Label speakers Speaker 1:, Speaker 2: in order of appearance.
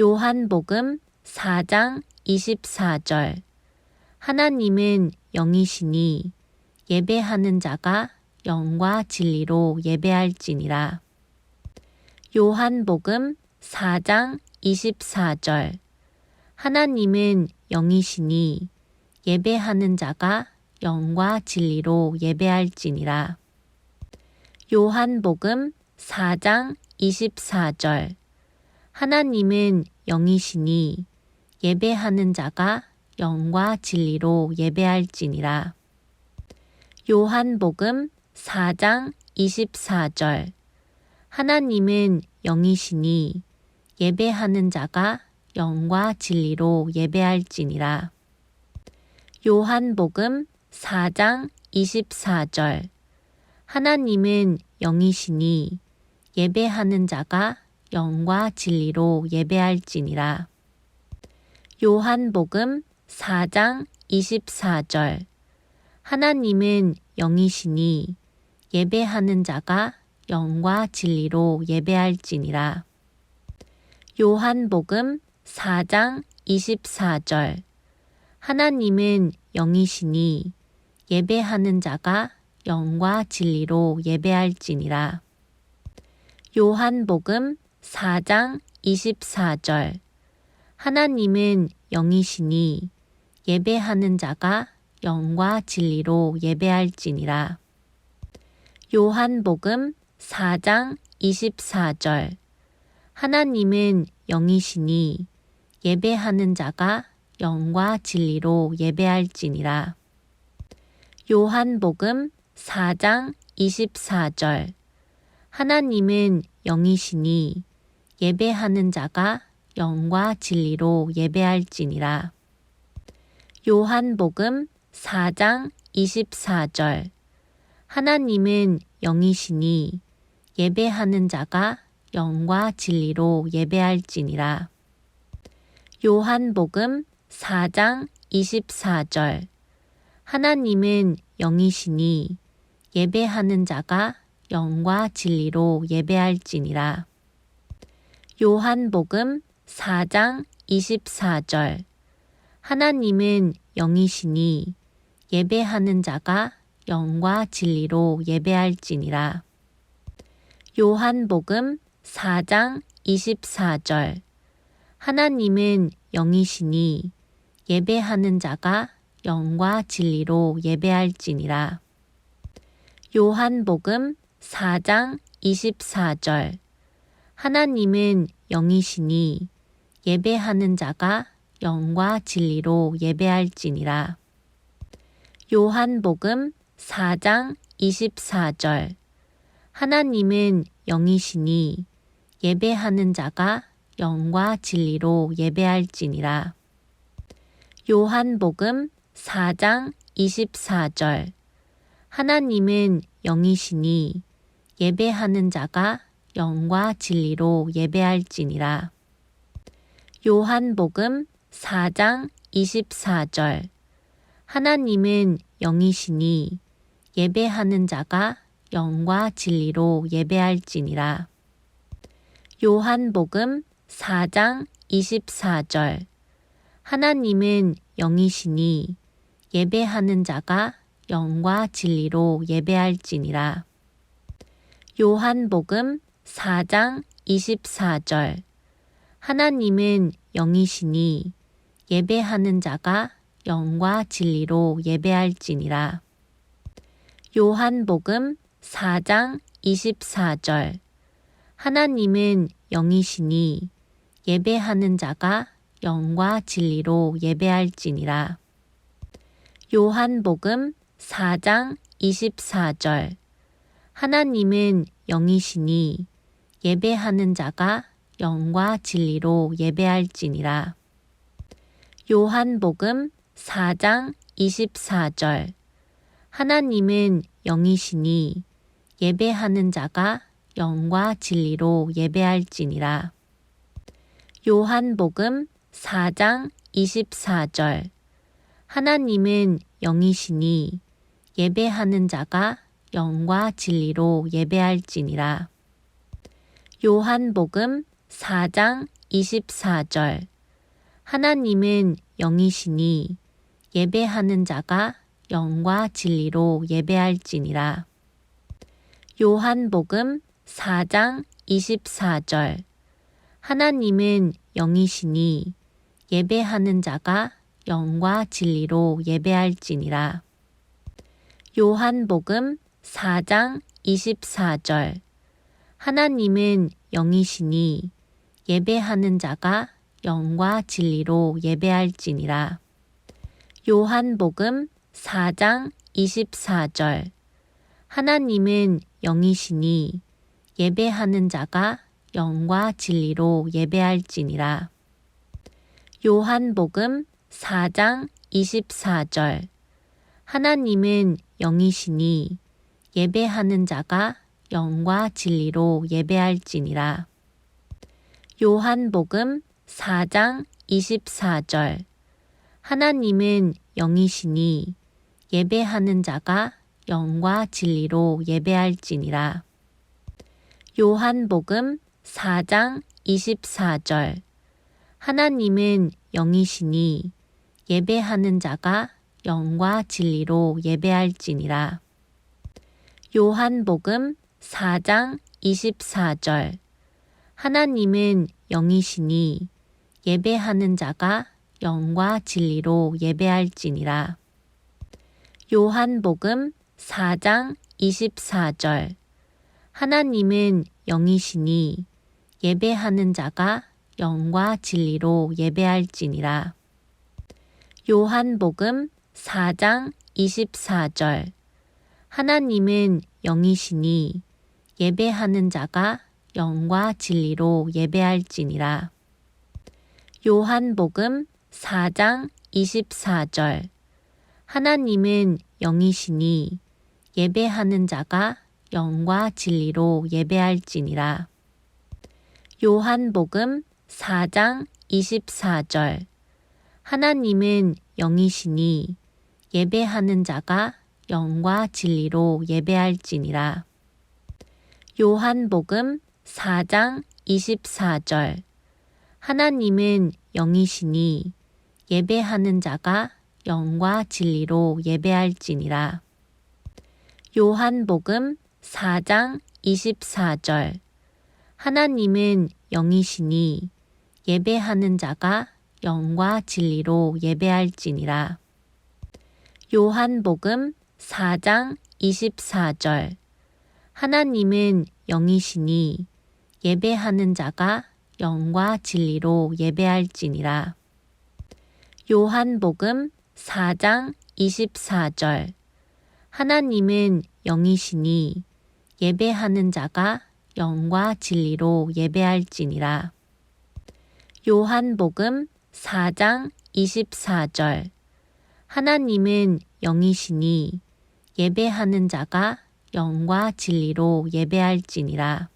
Speaker 1: 요한복음 4장 24절 하나님은 영이시니 예배하는 자가 영과 진리로 예배할지니라. 요한복음 4장 24절 하나님은 영이시니 예배하는 자가 영과 진리로 예배할지니라. 요한복음 4장 24절 하나님은 영이시니 예배하는 자가 영과 진리로 예배할지니라. 요한복음 4장 24절 하나님은 영이시니 예배하는 자가 영과 진리로 예배할지니라. 요한복음 4장 24절 하나님은 영이시니 예배하는 자가 영과 진리로 예배할지니라. 요한복음 4장 24절 하나님은 영이시니 예배하는 자가 영과 진리로 예배할지니라. 요한복음 4장 24절 하나님은 영이시니 예배하는 자가 영과 진리로 예배할지니라. 요한복음 4장 24절 하나님은 영이시니 예배하는 자가 영과 진리로 예배할지니라. 요한복음 4장 24절 하나님은 영이시니 예배하는 자가 영과 진리로 예배할지니라. 요한복음 4장 24절 하나님은 영이시니 예배하는 자가 영과 진리로 예배할지니라. 요한복음 4장 24절 하나님은 영이시니 예배하는 자가 영과 진리로 예배할지니라. 요한복음 4장 24절 하나님은 영이시니 예배하는 자가 영과 진리로 예배할지니라. 요한복음 4장 24절 하나님은 영이시니 예배하는 자가 영과 진리로 예배할지니라. 요한복음 4장 24절 하나님은 영이시니 예배하는 자가 영과 진리로 예배할지니라. 요한복음 4장 24절 하나님은 영이시니 예배하는 자가 영과 진리로 예배할지니라. 요한복음 4장 24절 하나님은 영이시니 예배하는 자가 영과 진리로 예배할지니라. 요한복음 4장 24절 하나님은 영이시니 예배하는 자가 영과 진리로 예배할지니라. 요한복음 4장 24절 하나님은 영이시니 예배하는 자가 영과 진리로 예배할지니라. 요한복음 4장 24절 하나님은 영이시니 예배하는 자가 영과 진리로 예배할지니라. 요한복음 4장 24절 하나님은 영이시니 예배하는 자가 영과 진리로 예배할지니라. 요한복음 4장 24절 하나님은 영이시니 예배하는 자가 영과 진리로 예배할지니라. 요한복음 4장 24절 하나님은 영이시니 예배하는 자가 영과 진리로 예배할지니라. 요한복음 4장 24절 하나님은 영이시니 예배하는 자가 영과 진리로 예배할지니라. 요한복음 4장 24절 하나님은 영이시니 예배하는 자가 영과 진리로 예배할지니라. 요한복음 4장 24절 하나님은 영이시니 예배하는 자가 영과 진리로 예배할지니라. 요한복음 4장 24절 하나님은 영이시니 예배하는 자가 영과 진리로 예배할지니라. 요한복음 4장 24절 하나님은 영이시니 예배하는 자가 영과 진리로 예배할지니라. 요한복음 4장 24절 하나님은 영이시니 예배하는 자가 영과 진리로 예배할지니라. 요한복음 4장 24절 하나님은 영이시니 예배하는 자가 영과 진리로 예배할지니라. 요한복음 4장 24절 하나님은 영이시니 예배하는 자가 영과 진리로 예배할지니라. 요한복음 4장 24절 하나님은 영이시니 예배하는 자가 영과 진리로 예배할지니라. 요한복음 4장 24절 하나님은 영이시니 예배하는 자가 영과 진리로 예배할지니라. 요한복음 4장 24절 하나님은 영이시니 예배하는 자가 영과 진리로 예배할지니라. 요한복음 4장 24절 하나님은 영이시니 예배하는 자가 영과 진리로 예배할지니라. 요한복음 4장 24절 하나님은 영이시니 예배하는 자가 영과 진리로 예배할지니라. 요한복음 4장 24절 하나님은 영이시니 예배하는 자가 영과 진리로 예배할지니라. 요한복음 4장 24절 하나님은 영이시니 예배하는 자가 영과 진리로 예배할지니라. 요한복음 4장 24절 하나님은 영이시니 예배하는 자가 영과 진리로 예배할지니라. 요한복음 4장 24절 하나님은 영이시니 예배하는 자가 영과 진리로 예배할지니라. 요한복음 4장 24절 하나님은 영이시니 예배하는 자가 영과 진리로 예배할지니라. 요한복음 4장 24절 하나님은 영이시니 예배하는 자가 영과 진리로 예배할지니라.